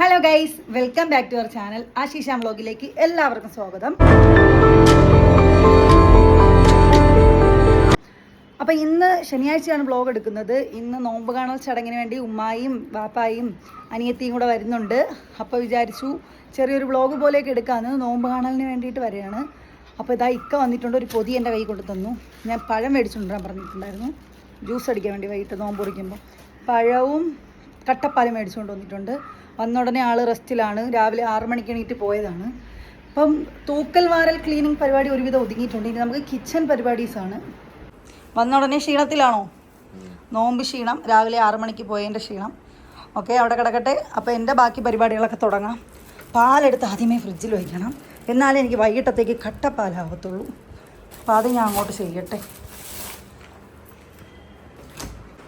Hello guys welcome back to our channel Ashisha വ്ലോഗിലേക്ക് എല്ലാവർക്കും സ്വാഗതം. അപ്പോൾ ഇന്ന് ശനിയാഴ്ചയാണ് വ്ലോഗ് എടുക്കുന്നത്. ഇന്ന് നോമ്പ് കാണൽ ചടങ്ങിന് വേണ്ടി ഉമ്മായും വാപ്പായും അനിയത്തിയും കൂടെ വരുന്നുണ്ട്. അപ്പോൾ വിചാരിച്ചു ചെറിയൊരു വ്ലോഗ് പോലെയൊക്കെ എടുക്കാമെന്ന് നോമ്പ് കാണലിന് വേണ്ടിയിട്ട് വരികയാണ്. അപ്പോൾ ഇതാ ഇക്ക വന്നിട്ടുണ്ട് ഒരു പൊതി എന്റെ കൈ കൊണ്ട് തന്നു. ഞാൻ പഴം മേടിച്ചുകൊണ്ടിരാൻ പറഞ്ഞിട്ടുണ്ടായിരുന്നു. ജ്യൂസ് അടിക്കാൻ വേണ്ടി വൈകിട്ട് നോമ്പ് കുടിക്കുമ്പോൾ പഴവും കട്ടപ്പാലും മേടിച്ചുകൊണ്ട് വന്നിട്ടുണ്ട്. വന്ന ഉടനെ ആൾ റെസ്റ്റിലാണ്. രാവിലെ ആറ് മണിക്ക് എണീറ്റ് പോയതാണ്. അപ്പം തൂക്കൽ വാരൽ ക്ലീനിങ് പരിപാടി ഒരുവിധം ഒതുങ്ങിയിട്ടുണ്ട്. ഇനി നമുക്ക് കിച്ചൺ പരിപാടീസാണ് വന്ന ഉടനെ ക്ഷീണത്തിലാണോ? നോമ്പ് ക്ഷീണം. രാവിലെ ആറ് മണിക്ക് പോയതിന്റെ ക്ഷീണം. ഓക്കെ അവിടെ കിടക്കട്ടെ. അപ്പോൾ എന്റെ ബാക്കി പരിപാടികളൊക്കെ തുടങ്ങാം. പാലെടുത്ത് ആദ്യമേ ഫ്രിഡ്ജിൽ വയ്ക്കണം. എന്നാലേ എനിക്ക് വൈകിട്ടത്തേക്ക് കട്ടപ്പാലാവത്തുള്ളൂ. അപ്പോൾ അത് ഞാൻ അങ്ങോട്ട് ചെയ്യട്ടെ.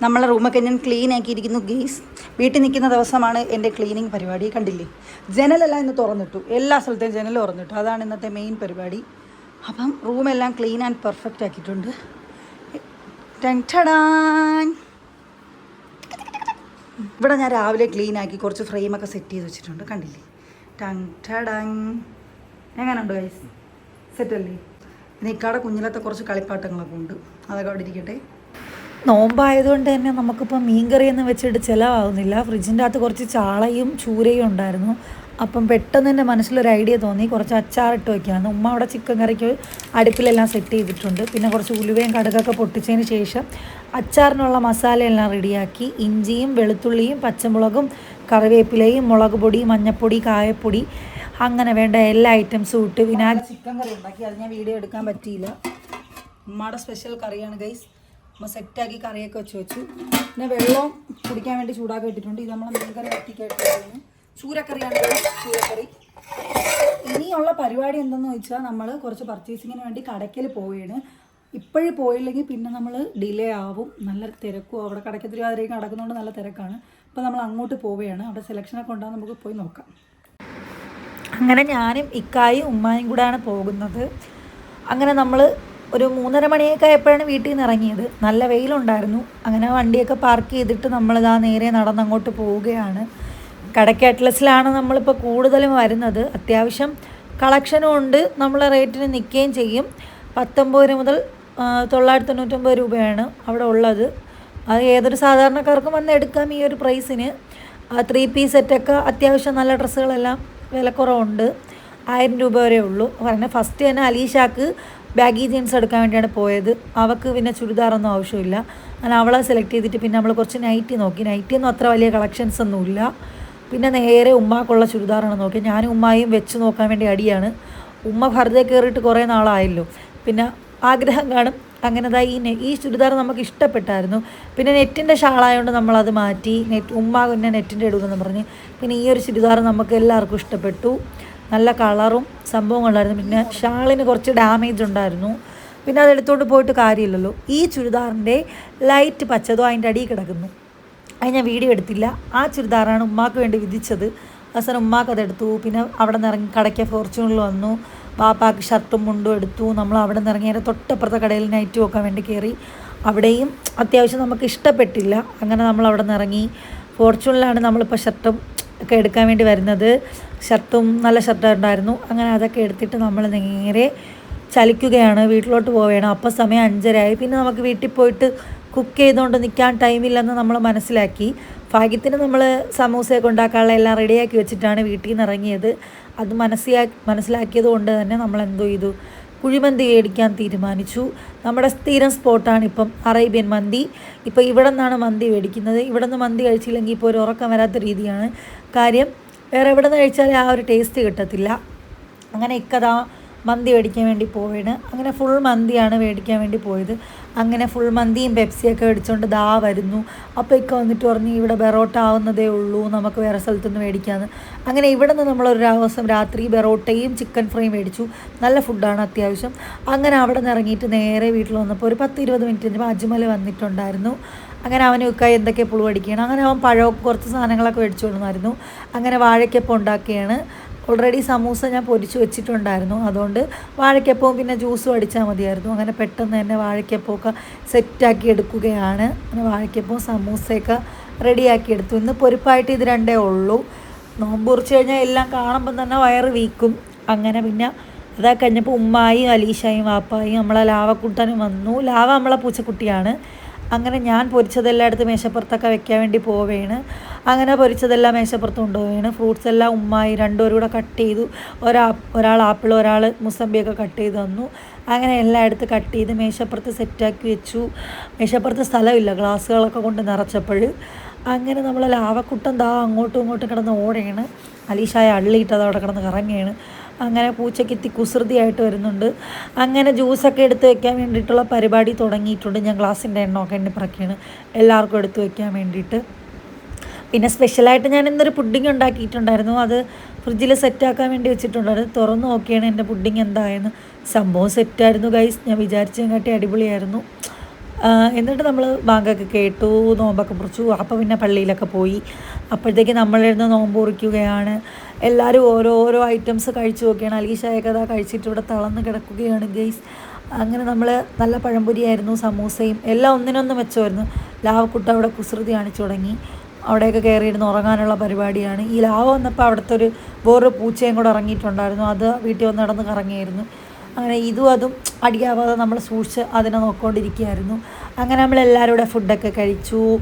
നമ്മളെ റൂമൊക്കെ ഞാൻ ക്ലീൻ ആക്കിയിരിക്കുന്നു ഗെയ്സ് വീട്ടിൽ നിൽക്കുന്ന ദിവസമാണ് എന്റെ ക്ലീനിങ് പരിപാടി കണ്ടില്ലേ? ജനലെല്ലാം ഇന്ന് തുറന്നിട്ടു. എല്ലാ സ്ഥലത്തെയും ജനൽ തുറന്നിട്ടു. അതാണ് ഇന്നത്തെ മെയിൻ പരിപാടി. അപ്പം റൂമെല്ലാം ക്ലീൻ ആൻഡ് പെർഫെക്റ്റ് ആക്കിയിട്ടുണ്ട്. ഇവിടെ ഞാൻ രാവിലെ ക്ലീൻ ആക്കി കുറച്ച് ഫ്രെയിമൊക്കെ സെറ്റ് ചെയ്ത് വെച്ചിട്ടുണ്ട്. കണ്ടില്ലേ? ടടൻ. എങ്ങനെയുണ്ട് ഗൈസ് സെറ്റല്ലേ പിന്നെ ഇക്കാടെ കുഞ്ഞിലത്തെ കുറച്ച് കളിപ്പാട്ടങ്ങളൊക്കെ ഉണ്ട്. അതൊക്കെ അവിടെ ഇരിക്കട്ടെ. നോമ്പായതുകൊണ്ട് തന്നെ നമുക്കിപ്പോൾ മീൻകറി എന്ന് വെച്ചിട്ട് ചിലവാകുന്നില്ല. ഫ്രിഡ്ജിന്റെ അകത്ത് കുറച്ച് ചാളയും ചൂരയും ഉണ്ടായിരുന്നു. അപ്പം പെട്ടെന്ന് എന്റെ മനസ്സിലൊരു ഐഡിയ തോന്നി. കുറച്ച് അച്ചാറിട്ട് വയ്ക്കാമെന്ന് ഉമ്മ അവിടെ ചിക്കൻ കറിക്ക് അടുപ്പിലെല്ലാം സെറ്റ് ചെയ്തിട്ടുണ്ട്. പിന്നെ കുറച്ച് ഉലുവയും കടുകൊക്കെ പൊട്ടിച്ചതിന് ശേഷം അച്ചാറിനുള്ള മസാലയെല്ലാം റെഡിയാക്കി. ഇഞ്ചിയും വെളുത്തുള്ളിയും പച്ചമുളകും കറിവേപ്പിലയും മുളക് പൊടി മഞ്ഞൾപ്പൊടി കായപ്പൊടി അങ്ങനെ വേണ്ട എല്ലാ ഐറ്റംസും ഇട്ട് വിനാഗിരി ചിക്കൻ കറി ഉണ്ടാക്കി. അത് ഞാൻ വീഡിയോ എടുക്കാൻ പറ്റിയില്ല. ഉമ്മയുടെ സ്പെഷ്യൽ കറിയാണ് ഗൈസ് നമ്മൾ സെറ്റാക്കി കറിയൊക്കെ വെച്ച് വെച്ചു. പിന്നെ വെള്ളം കുടിക്കാൻ വേണ്ടി ചൂടാക്കി ഇട്ടിട്ടുണ്ട്. ഇത് നമ്മൾ മീൻകറി വറ്റിക്കായിട്ടാണ് ചൂരക്കറിയാണ് ചൂരക്കറി. ഇനിയുള്ള പരിപാടി എന്തെന്ന് വെച്ചാൽ നമ്മൾ കുറച്ച് പർച്ചേസിങ്ങിന് വേണ്ടി കടയ്ക്കൽ പോവുകയാണ് ഇപ്പോഴും പോയില്ലെങ്കിൽ പിന്നെ നമ്മൾ ഡിലേ ആവും. നല്ല തിരക്കും. അവിടെ കടയ്ക്ക് തിരുവാതിരയ്ക്ക് നടക്കുന്നതുകൊണ്ട് നല്ല തിരക്കാണ്. അപ്പോൾ നമ്മൾ അങ്ങോട്ട് പോവുകയാണ് അവിടെ സെലക്ഷനൊക്കെ ഉണ്ടാകും നമുക്ക് പോയി നോക്കാം. അങ്ങനെ ഞാനും ഇക്കായും ഉമ്മായും കൂടെയാണ് പോകുന്നത്. അങ്ങനെ നമ്മൾ ഒരു മൂന്നര മണിയൊക്കെ ആയപ്പോഴാണ് വീട്ടിൽ നിന്ന് ഇറങ്ങിയത്. നല്ല വെയിലുണ്ടായിരുന്നു. അങ്ങനെ വണ്ടിയൊക്കെ പാർക്ക് ചെയ്തിട്ട് നമ്മൾ നമ്മളിതാ നേരെ നടന്നങ്ങോട്ട് പോവുകയാണ്. കടയ്ക്ക് അറ്റ്ലസിലാണ് നമ്മളിപ്പോൾ കൂടുതലും വരുന്നത്. അത്യാവശ്യം കളക്ഷനും ഉണ്ട്. നമ്മളെ റേറ്റിന് നിൽക്കുകയും ചെയ്യും. പത്തൊമ്പത് മുതൽ തൊള്ളായിരത്തി തൊണ്ണൂറ്റൊമ്പത് രൂപയാണ് അവിടെ ഉള്ളത്. അത് ഏതൊരു സാധാരണക്കാർക്കും വന്ന് എടുക്കാം ഈ ഒരു പ്രൈസിന് ത്രീ പീസ് സെറ്റൊക്കെ അത്യാവശ്യം നല്ല ഡ്രസ്സുകളെല്ലാം വിലക്കുറവുണ്ട്. ആയിരം രൂപ വരെ ഉള്ളൂ. പറഞ്ഞ ഫസ്റ്റ് തന്നെ അലീഷാക്ക് ബാഗി ജീൻസ് എടുക്കാൻ വേണ്ടിയാണ് പോയത്. അവൾക്ക് പിന്നെ ചുരിദാറൊന്നും ആവശ്യമില്ല. അങ്ങനെ അവളെ സെലക്ട് ചെയ്തിട്ട് പിന്നെ നമ്മൾ കുറച്ച് നൈറ്റി നോക്കി. നൈറ്റിയൊന്നും അത്ര വലിയ കളക്ഷൻസ് ഒന്നുമില്ല പിന്നെ നേരെ ഉമ്മാക്കുള്ള ചുരിദാറാണ് നോക്കി ഞാനും ഉമ്മായും വെച്ച് നോക്കാൻ വേണ്ടി അടിയാണ്. ഉമ്മ വെറുതെ കയറിയിട്ട് കുറേ നാളായല്ലോ. പിന്നെ ആഗ്രഹം കാണും. അങ്ങനെതായി ഈ ഈ ചുരിദാർ നമുക്ക് ഇഷ്ടപ്പെട്ടായിരുന്നു. പിന്നെ നെറ്റിന്റെ ഷാളായതുകൊണ്ട് നമ്മളത് മാറ്റി. നെറ്റ് ഉമ്മ പിന്നെ നെറ്റിന്റെ ഇടുമെന്ന് പറഞ്ഞ്. പിന്നെ ഈ ഒരു ചുരിദാർ നമുക്ക് എല്ലാവർക്കും ഇഷ്ടപ്പെട്ടു. നല്ല കളറും സംഭവം ഉണ്ടായിരുന്നു. പിന്നെ ഷാളിന് കുറച്ച് ഡാമേജ് ഉണ്ടായിരുന്നു. പിന്നെ അത് എടുത്തുകൊണ്ട് പോയിട്ട് കാര്യമില്ലല്ലോ. ഈ ചുരിദാറിന്റെ ലൈറ്റ് പച്ചതോ അതിന്റെ അടിയിൽ കിടക്കുന്നു. അത് ഞാൻ വീഡിയോ എടുത്തില്ല. ആ ചുരിദാറാണ് ഉമ്മാക്ക് വേണ്ടി വിധിച്ചത്. അവസാനം ഉമ്മാക്ക് അതെടുത്തു പിന്നെ അവിടെ നിന്ന് ഇറങ്ങി കടയ്ക്ക് ഫോർച്യൂണിൽ വന്നു. പാപ്പാക്ക് ഷർട്ടും മുണ്ടും എടുത്തു. നമ്മൾ അവിടെ നിന്ന് ഇറങ്ങി അതിന്റെ തൊട്ടപ്പുറത്തെ കടയിൽ നൈറ്റ് നോക്കാൻ വേണ്ടി കയറി അവിടെയും അത്യാവശ്യം നമുക്ക് ഇഷ്ടപ്പെട്ടില്ല. അങ്ങനെ നമ്മൾ അവിടെ നിന്ന് ഇറങ്ങി. ഫോർച്യൂണിലാണ് നമ്മളിപ്പോൾ ഷർട്ടും ഒക്കെ എടുക്കാൻ വേണ്ടി വരുന്നത്. ഷർട്ടും നല്ല ഷർട്ട് ഉണ്ടായിരുന്നു. അങ്ങനെ അതൊക്കെ എടുത്തിട്ട് നമ്മൾ നേരെ ചലിക്കുകയാണ്. വീട്ടിലോട്ട് പോവുകയാണ്. അപ്പോൾ സമയം അഞ്ചരയായി. പിന്നെ നമുക്ക് വീട്ടിൽ പോയിട്ട് കുക്ക് ചെയ്തുകൊണ്ട് നിൽക്കാൻ ടൈമില്ലെന്ന് നമ്മൾ മനസ്സിലാക്കി. ഭാഗ്യത്തിന് നമ്മൾ സമൂസയൊക്കെ ഉണ്ടാക്കാനുള്ള എല്ലാം റെഡിയാക്കി വെച്ചിട്ടാണ് വീട്ടിൽ നിന്ന് ഇറങ്ങിയത്. അത് മനസ്സിലാ മനസ്സിലാക്കിയത് കൊണ്ട് തന്നെ നമ്മൾ എന്തോ ചെയ്തു? കുഴിമന്തി മേടിക്കാൻ തീരുമാനിച്ചു. നമ്മുടെ സ്ഥിരം സ്പോട്ടാണ് ഇപ്പം അറേബ്യൻ മന്തി. ഇപ്പോൾ ഇവിടെ നിന്നാണ് മന്തി മേടിക്കുന്നത്. ഇവിടെ നിന്ന് മന്തി കഴിച്ചില്ലെങ്കിൽ ഇപ്പോൾ ഒരു ഉറക്കം വരാത്ത രീതിയാണ്. കാര്യം വേറെ എവിടെ നിന്ന് കഴിച്ചാലേ ആ ഒരു ടേസ്റ്റ് കിട്ടത്തില്ല. അങ്ങനെ ഇക്കതാ മന്തി മേടിക്കാൻ വേണ്ടി പോവുകയാണ് അങ്ങനെ ഫുൾ മന്തിയാണ് മേടിക്കാൻ വേണ്ടി പോയത്. അങ്ങനെ ഫുൾ മന്തിയും പെപ്സിയൊക്കെ മേടിച്ചുകൊണ്ട് ദാ വരുന്നു. അപ്പോൾ വന്നിട്ട് പറഞ്ഞു ഇവിടെ ബെറോട്ട ആവുന്നതേ ഉള്ളൂ നമുക്ക് വേറെ സ്ഥലത്തുനിന്ന് മേടിക്കാമെന്ന് അങ്ങനെ ഇവിടെ നിന്ന് നമ്മളൊരു ദിവസം രാത്രി ബെറോട്ടയും ചിക്കൻ ഫ്രൈയും മേടിച്ചു. നല്ല ഫുഡാണ് അത്യാവശ്യം. അങ്ങനെ അവിടെ നിന്ന് ഇറങ്ങിയിട്ട് നേരെ വീട്ടിൽ വന്നപ്പോൾ ഒരു പത്ത് ഇരുപത് മിനിറ്റ് കഴിഞ്ഞപ്പോൾ അജ്മൽ വന്നിട്ടുണ്ടായിരുന്നു. അങ്ങനെ അവന് എന്തൊക്കെ പുളു അടിക്കുകയാണ്. അങ്ങനെ അവൻ പഴം കുറച്ച് സാധനങ്ങളൊക്കെ മേടിച്ചു കൊണ്ടുവന്നായിരുന്നു അങ്ങനെ വാഴയ്ക്കപ്പം ഉണ്ടാക്കുകയാണ് ഓൾറെഡി സമൂസ ഞാൻ പൊരിച്ചു വെച്ചിട്ടുണ്ടായിരുന്നു. അതുകൊണ്ട് വാഴയ്ക്കപ്പവും പിന്നെ ജ്യൂസും അടിച്ചാൽ മതിയായിരുന്നു. അങ്ങനെ പെട്ടെന്ന് തന്നെ വാഴയ്ക്കപ്പമൊക്കെ സെറ്റാക്കി എടുക്കുകയാണ്. അങ്ങനെ വാഴയ്ക്കപ്പവും സമൂസയൊക്കെ റെഡിയാക്കി എടുത്തു. ഇന്ന് പൊരിപ്പായിട്ട് ഇത് രണ്ടേ ഉള്ളൂ. നോമ്പ് കുറിച്ച് കഴിഞ്ഞാൽ എല്ലാം കാണുമ്പം തന്നെ വയറ് വീക്കും. അങ്ങനെ പിന്നെ അതാ കഴിഞ്ഞപ്പോൾ ഉമ്മായും അലീഷയും വാപ്പായും നമ്മളെ ലാവക്കുട്ടനും വന്നു. ലാവ നമ്മളെ പൂച്ചക്കുട്ടിയാണ്. അങ്ങനെ ഞാൻ പൊരിച്ചതെല്ലായിടത്തും മേശപ്പുറത്തൊക്കെ വെക്കാൻ വേണ്ടി പോവുകയാണ് അങ്ങനെ പൊരിച്ചതെല്ലാം മേശപ്പുറത്ത് കൊണ്ടുപോവുകയാണ്. ഫ്രൂട്ട്സ് എല്ലാം ഉമ്മായി രണ്ടുപേരും കൂടെ കട്ട് ചെയ്തു. ഒരാ ഒരാൾ ആപ്പിൾ ഒരാൾ മുസമ്പിയൊക്കെ കട്ട് ചെയ്ത് തന്നു. അങ്ങനെ എല്ലാം എടുത്ത് കട്ട് ചെയ്ത് മേശപ്പുറത്ത് സെറ്റാക്കി വെച്ചു. മേശപ്പുറത്ത് സ്ഥലമില്ല ഗ്ലാസ്സുകളൊക്കെ കൊണ്ട് നിറച്ചപ്പോൾ. അങ്ങനെ നമ്മൾ ലാവക്കുട്ടം ദാ അങ്ങോട്ടും ഇങ്ങോട്ടും കിടന്ന് ഓടയാണ്. അലീഷായ അള്ളിയിട്ട് അത് അവിടെ കിടന്ന് കറങ്ങുകയാണ്. അങ്ങനെ പൂച്ചയ്ക്ക് കുസൃതിയായിട്ട് വരുന്നുണ്ട്. അങ്ങനെ ജ്യൂസൊക്കെ എടുത്ത് വെക്കാൻ വേണ്ടിയിട്ടുള്ള പരിപാടി തുടങ്ങിയിട്ടുണ്ട്. ഞാൻ ഗ്ലാസിന്റെ എണ്ണമൊക്കെ എണ്ണിപ്പറക്കുകയാണ് എല്ലാവർക്കും എടുത്ത് വെക്കാൻ വേണ്ടിയിട്ട്. പിന്നെ സ്പെഷ്യലായിട്ട് ഞാൻ ഇന്നൊരു പുഡിങ് ഉണ്ടാക്കിയിട്ടുണ്ടായിരുന്നു. അത് ഫ്രിഡ്ജിൽ സെറ്റാക്കാൻ വേണ്ടി വെച്ചിട്ടുണ്ടായിരുന്നു തുറന്നു നോക്കിയാണ് എന്റെ പുഡിങ് എന്തായെന്ന്. സംഭവം സെറ്റായിരുന്നു ഗൈസ് ഞാൻ വിചാരിച്ചതിനെക്കാട്ടി അടിപൊളിയായിരുന്നു. ആ, എന്നിട്ട് നമ്മൾ ബാങ്കൊക്കെ കേട്ടു നോമ്പൊക്കെ മുറിച്ചു. അപ്പോൾ പിന്നെ പള്ളിയിലൊക്കെ പോയി. അപ്പോഴത്തേക്ക് നമ്മളിരുന്ന് നോമ്പ് കുറിക്കുകയാണ് എല്ലാവരും ഓരോരോ ഐറ്റംസ് കഴിച്ചു നോക്കുകയാണ്. അലീഷായൊക്കെ അതാ കഴിച്ചിട്ട് ഇവിടെ തളർന്ന് കിടക്കുകയാണ് ഗെയ്സ് അങ്ങനെ നമ്മൾ നല്ല പഴംപൊരിയായിരുന്നു സമൂസയും എല്ലാം ഒന്നിനൊന്ന് വെച്ചമായിരുന്നു ലാവക്കുട്ട അവിടെ കുസൃതി കാണിച്ചു തുടങ്ങി. അവിടെയൊക്കെ കയറിയിരുന്ന് ഉറങ്ങാനുള്ള പരിപാടിയാണ്. ഈ ലാവ വന്നപ്പോൾ അവിടുത്തെ ഒരു വേറൊരു പൂച്ചയും കൂടെ ഇറങ്ങിയിട്ടുണ്ടായിരുന്നു. അത് വീട്ടിൽ വന്ന് നടന്ന് കറങ്ങിയായിരുന്നു. അങ്ങനെ ഇതും അതും അടിയാവാതെ നമ്മൾ സൂക്ഷിച്ച് അതിനെ നോക്കിക്കൊണ്ടിരിക്കുകയായിരുന്നു. അങ്ങനെ നമ്മൾ എല്ലാവരും കൂടെ ഫുഡൊക്കെ കഴിച്ചു.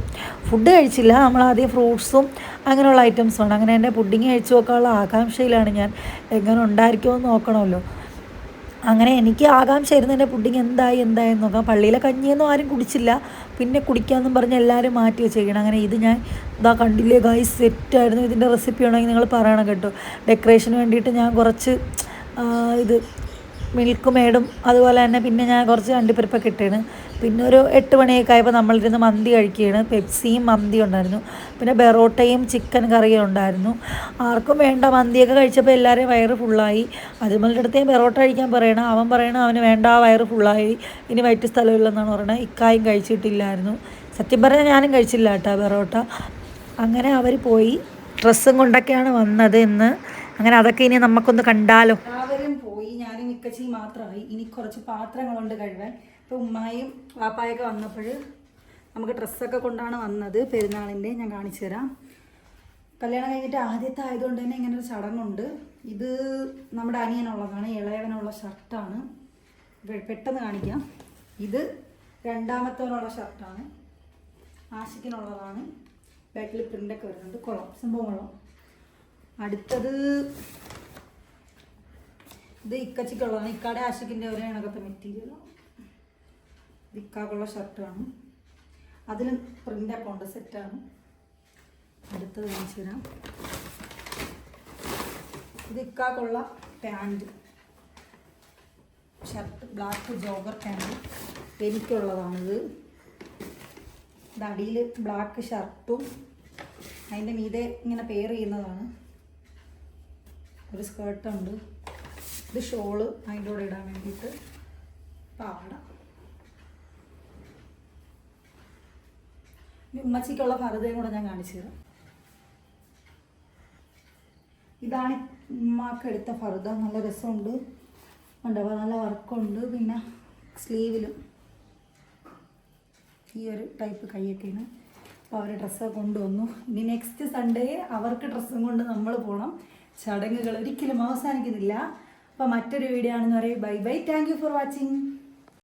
ഫുഡ് കഴിച്ചില്ല. നമ്മൾ ആദ്യം ഫ്രൂട്ട്സും അങ്ങനെയുള്ള ഐറ്റംസ് ആണ്. അങ്ങനെ എന്റെ പുഡിങ് കഴിച്ചു നോക്കാനുള്ള ആകാംക്ഷയിലാണ് ഞാൻ. എങ്ങനെ ഉണ്ടായിരിക്കുമെന്ന് നോക്കണമല്ലോ. അങ്ങനെ എനിക്ക് ആകാംക്ഷയായിരുന്നു എന്റെ പുഡിങ് എന്തായി എന്തായി നോക്കാം പള്ളിയിലെ കഞ്ഞിയൊന്നും ആരും കുടിച്ചില്ല. പിന്നെ കുടിക്കാമെന്നും പറഞ്ഞ് എല്ലാവരും മാറ്റി വെച്ചേക്കണം അങ്ങനെ ഇത് ഞാൻ ഇതാ കണ്ടില്ലേ ഗായ് സെറ്റായിരുന്നു ഇതിന്റെ റെസിപ്പി ആണെങ്കിൽ നിങ്ങൾ പറയണം കേട്ടോ. ഡെക്കറേഷന് വേണ്ടിയിട്ട് ഞാൻ കുറച്ച് ഇത് മിൽക്ക് മേടും അതുപോലെ തന്നെ പിന്നെ ഞാൻ കുറച്ച് അണ്ടിപ്പരിപ്പൊക്കെ ഇട്ടാണ്. പിന്നെ ഒരു എട്ട് മണിയൊക്കെ ആയപ്പോൾ നമ്മളിരുന്ന് മന്തി കഴിക്കുകയാണ് പെപ്സിയും മന്തി ഉണ്ടായിരുന്നു. പിന്നെ ബെറോട്ടയും ചിക്കൻ കറിയും ഉണ്ടായിരുന്നു. ആർക്കും വേണ്ട മന്തിയൊക്കെ കഴിച്ചപ്പോൾ എല്ലാവരെയും വയറ് ഫുള്ളായി. അതുമല്ലിന്റെ അടുത്ത് ബെറോട്ട കഴിക്കാൻ പറയണം. അവൻ പറയണം അവന് വേണ്ട വയറ് ഫുള്ളായി. ഇനി വയറ്റ് സ്ഥലമില്ലെന്നാണ് പറയുന്നത് ഇക്കായും കഴിച്ചിട്ടില്ലായിരുന്നു. സത്യം പറഞ്ഞാൽ ഞാനും കഴിച്ചില്ല കേട്ടോ ബെറോട്ട. അങ്ങനെ അവർ പോയി. ഡ്രസ്സും കൊണ്ടൊക്കെയാണ് വന്നത് ഇന്ന്. അങ്ങനെ അതൊക്കെ ഇനി നമുക്കൊന്ന് കണ്ടാലോ? മിക്കച്ചിയും മാത്രമായി. ഇനി കുറച്ച് പാത്രങ്ങളുണ്ട് കഴുകാൻ. ഇപ്പോൾ ഉമ്മായും വാപ്പായൊക്കെ വന്നപ്പോൾ നമുക്ക് ഡ്രസ്സൊക്കെ കൊണ്ടാണ് വന്നത്. പെരുന്നാളിന്റെ ഞാൻ കാണിച്ചു തരാം. കല്യാണം കഴിഞ്ഞിട്ട് ആദ്യത്തെ ആയതുകൊണ്ട് തന്നെ ഇങ്ങനെ ഒരു ചടങ്ങുണ്ട്. ഇത് നമ്മുടെ അനിയനുള്ളതാണ് ഇളയവനുള്ള ഷർട്ടാണ്. പെട്ടെന്ന് കാണിക്കാം. ഇത് രണ്ടാമത്തവനുള്ള ഷർട്ടാണ്. ആഷിക്കിനുള്ളതാണ് ബാക്കിൽ പ്രിന്റൊക്കെ വരുന്നുണ്ട്. കുളം സംഭവം കുളം അടുത്തത് ഇത് ഇക്കച്ചിക്കുള്ളതാണ്. ഇക്കാടെ ആശിക്കിന്റെ ഒരേ കണക്കത്തെ മെറ്റീരിയലാണ് ഇക്കാക്കുള്ള ഷർട്ടാണ് അതിന് പ്രിന്റൊക്കെ ഉണ്ട് സെറ്റാണ് അടുത്തത് കാണിച്ചു തരാം. ഇത് ഇക്കാക്കുള്ള pant shirt black jogger pant എനിക്കുള്ളതാണിത്. ഇത് അടിയിൽ ബ്ലാക്ക് ഷർട്ടും അതിന്റെ മീതെ ഇങ്ങനെ പെയർ ചെയ്യുന്നതാണ്. ഒരു സ്കേർട്ടുണ്ട് ഇത് ഷോൾ അതിന്റെ കൂടെ ഇടാൻ വേണ്ടിയിട്ട് പാവാട ഉമ്മച്ചിക്കുള്ള ഭരതയും കൂടെ ഞാൻ കാണിച്ചു തരാം. ഇതാണ് ഉമ്മാക്ക് എടുത്ത ഫറുദ. നല്ല രസമുണ്ട്. ഉണ്ടാവുക നല്ല വർക്കുണ്ട്. പിന്നെ സ്ലീവിലും ഈ ഒരു ടൈപ്പ് കൈയൊക്കെയാണ് അപ്പോൾ അവർ ഡ്രസ്സൊക്കെ കൊണ്ടുവന്നു. ഇനി നെക്സ്റ്റ് സൺഡേ അവർക്ക് ഡ്രസ്സും കൊണ്ട് നമ്മൾ പോകണം. ചടങ്ങുകൾ ഒരിക്കലും അവസാനിക്കുന്നില്ല. അപ്പോൾ മറ്റൊരു വീഡിയോ ആണെന്ന് പറയും bye bye thank for watching